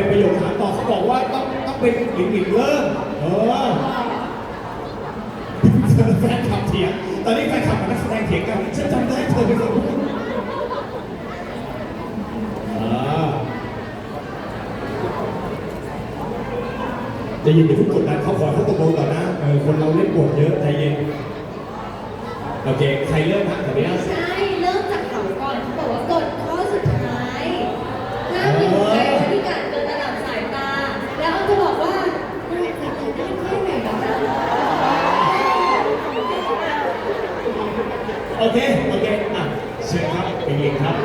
เป็นประโยคถามตอบเขาบอกว่าต้องต้องเป็นหลิงหลิงเริ่มเออแฟนคลับเถียง ตอนนี้แฟนคลับกับนักแสดงเถียงกันฉันจำได้เธอเป็นคนพูดจะยินอย่าเพิ่งกดดันเขาขอเขาตกลงก่อนนะเออคนเราเล่นบทเยอะใจเย็น โอเค ใครเริ่มฮะขออนุญาต ใช่ เริ่มจากเขาก่อนเขาบอกว่ากฎข้อสุดท้ายห้ามอยู่ไกลบริการเกินระดับสายตา แล้วเขาจะบอกว่าได้สายตาได้แค่ไหนนะคะ โอเค โอเค อะเชิญครับเป็นเองครับ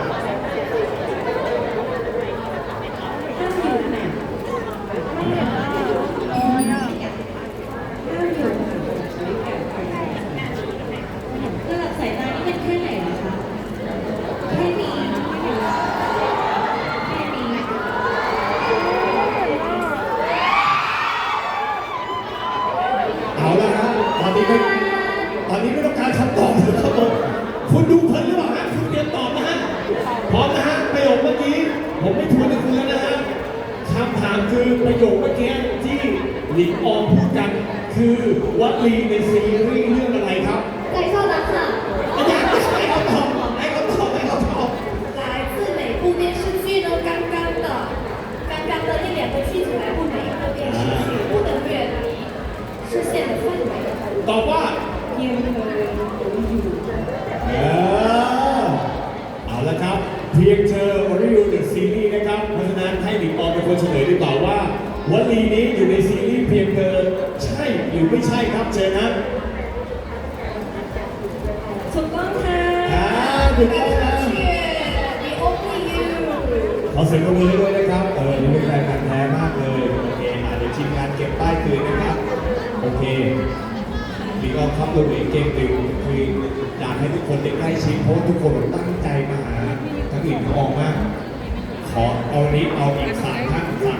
ระดับสายตานี่เป็นแค่ไหนเหรอคะแค่นี้แค่นี้เอาละฮะตอนนี้ ผมไม่ทวนให้คุณแล้วนะฮะคำถามคือประโยคเมื่อกี้ที่หลิงออมพูดกัน คือวลีในส เพียงเธอออริโอเดอะซีรีส์นะครับ เพราะฉะนั้นให้หลิงออมเป็นคนเฉลยดีกว่าว่าวลีนี้อยู่ในซีรีส์เพียงเธอใช่หรือไม่ใช่ครับเจอนะถูกต้องค่ะอ่าถูกต้องนะ The only you ขอเสียงปรบมือให้ด้วยนะครับ เออนี่เป็นแฟนกันแท้มากเลย โอเคอะเดี๋ยวทีมงานเก็บป้ายคืนนะครับ โอเคหลิงออมครับเราเหลืออีกเกมหนึ่งคืออยากให้ทุกคนได้ใกล้ชิดเพราะว่าทุกคนตั้งใจมา หาทั้งหลิงทั้งอมาก ขอเอานี้เอาอีกสามท่านสาม